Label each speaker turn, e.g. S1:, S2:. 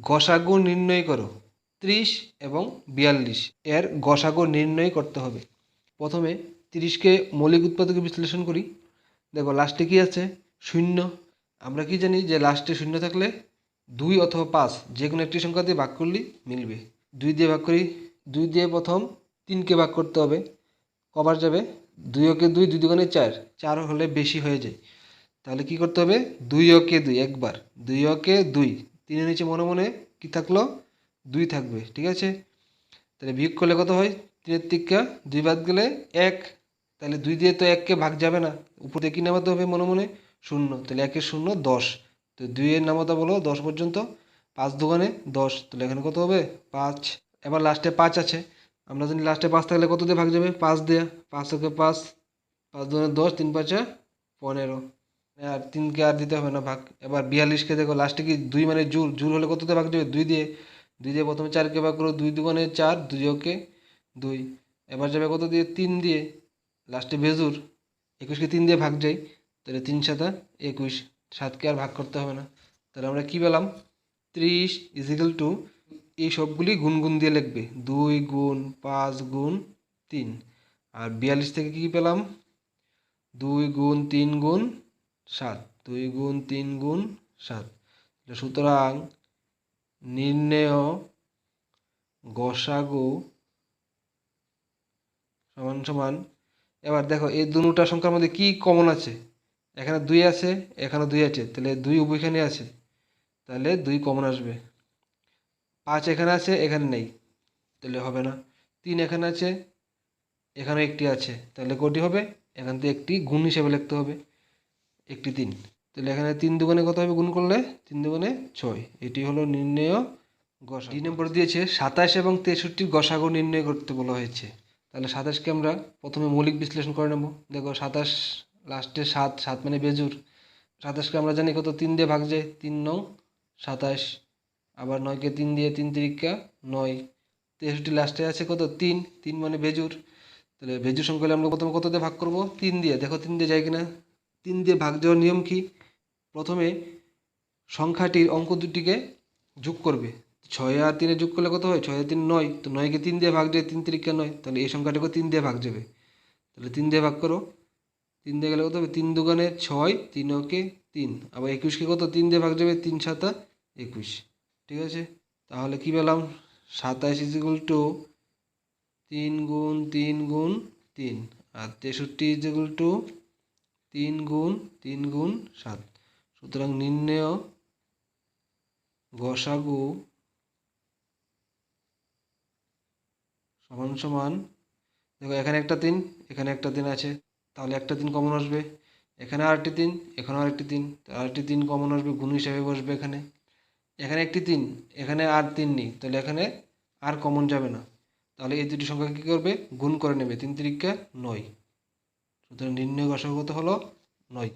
S1: গসাগু নির্ণয় করো। ত্রিশ এবং বিয়াল্লিশ। এর গসাগু নির্ণয় করতে হবে। প্রথমে তিরিশকে মৌলিক উৎপাদকে বিশ্লেষণ করি। দেখো লাস্টে কি আছে? শূন্য। আমরা কি জানি যে লাস্টে শূন্য থাকলে দুই অথবা পাঁচ যে কোনো একটি সংখ্যা দিয়ে ভাগ করলেই মিলবে। দুই দিয়ে ভাগ করি, দুই দিয়ে প্রথম তিনকে ভাগ করতে হবে। কবার যাবে? দুই ওকে দুই দুই দুগুণে চার। চার হলে বেশি হয়ে যায়। তাহলে কি করতে হবে? দুই ওকে দুই, একবার। দুই ওকে দুই। তিনের নিচে মনে মনে কি থাকল? দুই থাকবে, ঠিক আছে? তাহলে বিয়োগ করলে কত হয়? তিনের তিক্কা দুই বাদ গেলে এক। তাহলে দুই দিয়ে তো এককে ভাগ যাবে না। উপর কি নামাতে হবে মনে মনে? শূন্য। তাহলে একের শূন্য, দশ। তো দুইয়ের নামাতা বলো, দশ পর্যন্ত। পাঁচ দোকানে দশ। তাহলে এখানে কত হবে? পাঁচ। এবার লাস্টে পাঁচ আছে। আমরা জানি লাস্টে পাঁচ থাকলে কত দিয়ে ভাগ যাবে? পাঁচ দেয়া। পাঁচ ওকে পাঁচ পাঁচ দোকানে দশ, তিন পাঁচা পনেরো। আর তিনকে আর দিতে হবে না ভাগ। এবার বিয়াল্লিশকে দেখো লাস্টে কি দুই মানে জুল জুল হলে কত দিয়ে ভাগ যাবে দুই দিয়ে। দুই দিয়ে প্রথমে চারকে ভাগ করো, দুই দুগুণে চার, দুই ওকে দুই। এবার যাবে কত দিয়ে? তিন দিয়ে। লাস্টে বেজুর একুশকে তিন দিয়ে ভাগ যাই, তাহলে তিন সাতা একুশ। সাতকে আর ভাগ করতে হবে না। তাহলে আমরা কি পেলাম? ত্রিশ ইজিক্যাল টু এই সবগুলি গুণ গুণ দিয়ে লিখবে। দুই গুণ পাঁচ গুণ তিন। আর বিয়াল্লিশ থেকে কী পেলাম? দুই গুণ তিন গুণ সাত। দুই গুণ তিন গুণ সাত। সুতরাং নির্ণেয় গসাগু সমান সমান। এবার দেখো এই দুটা সংখ্যার মধ্যে কি কমন আছে? এখানে দুই আছে, এখানে দুই আছে। তাহলে দুই উভয়খানে আছে। তাহলে দুই কমন আসবে। পাঁচ এখানে আছে, এখানে নেই। তাহলে হবে না। তিন এখানে আছে, এখানে একটি আছে। তাহলে কটি হবে। এখান থেকে একটি গুণ হিসেবে লিখতে হবে। একটি তিন। তাহলে এখানে তিন দুগুণে কত হবে? গুণ করলে তিন দুগুণে ছয়। এটি হলো নির্ণয় গসা দুই নম্বর দিয়েছে সাতাশ এবং তেষট্টির গসাগু নির্ণয় করতে বলা হয়েছে। তাহলে সাতাশকে আমরা প্রথমে মৌলিক বিশ্লেষণ করে নেব। দেখো সাতাশ লাস্টে সাত সাত মানে বেজুর। সাতাশকে আমরা জানি কত? তিন দিয়ে ভাগ যায় তিন নং সাতাশ। আবার নয়কে তিন দিয়ে তিন তিরিকা নয়। তেষট্টি লাস্টে আছে কত? তিন। তিন মানে বেজুর। তাহলে বেজুর সংখ্যা হলে আমরা প্রথমে কত দিয়ে ভাগ করব? তিন দিয়ে। দেখো তিন দিয়ে যায় কিনা? তিন দিয়ে ভাগ দেওয়ার নিয়ম কি? প্রথমে সংখ্যাটির অঙ্ক দুটিকে যোগ করবে। ছয় আর তিনে যোগ করলে কত হয়? ছয় আর তিন নয়। তো নয়কে তিন দিয়ে ভাগ যায় তিন তিরিকা নয়। তাহলে এই সংখ্যাটাকে তিন দিয়ে ভাগ যাবে তাহলে তিন দিয়ে ভাগ করো। তিন দিয়ে গেলে কত হবে? তিন দোকানে ছয় তিন ওকে তিন। আবার একুশকে কত? তিন দিয়ে ভাগ যাবে তিন সাতা একুশ। ঠিক আছে? তাহলে কি পেলাম? সাতাশ ইজিকুল টু তিন গুণ তিন গুণ তিন। আর তেষট্টি ইজিকুল টু তিন গুণ তিন গুণ সাত। সুতরাং নির্ণেয় গসাগু সমান সমান, দেখো এখানে একটা তিন, এখানে একটা তিন আছে, তাহলে একটা তিন কমন আসবে। এখানে আরেকটি তিন এখানে আরেকটি তিন আরেকটি তিন কমন আসবে, গুণ হিসাবে বসবে এখানে। এখানে একটি তিন, এখানে আর তিন নেই, তাহলে এখানে আর কমন যাবে না। তাহলে এই দুটি সংখ্যা কী করবে? গুণ করে নেবে, তিন তিরিকা নয়। সুতরাং নির্ণয় গসাগু কত হলো নয়।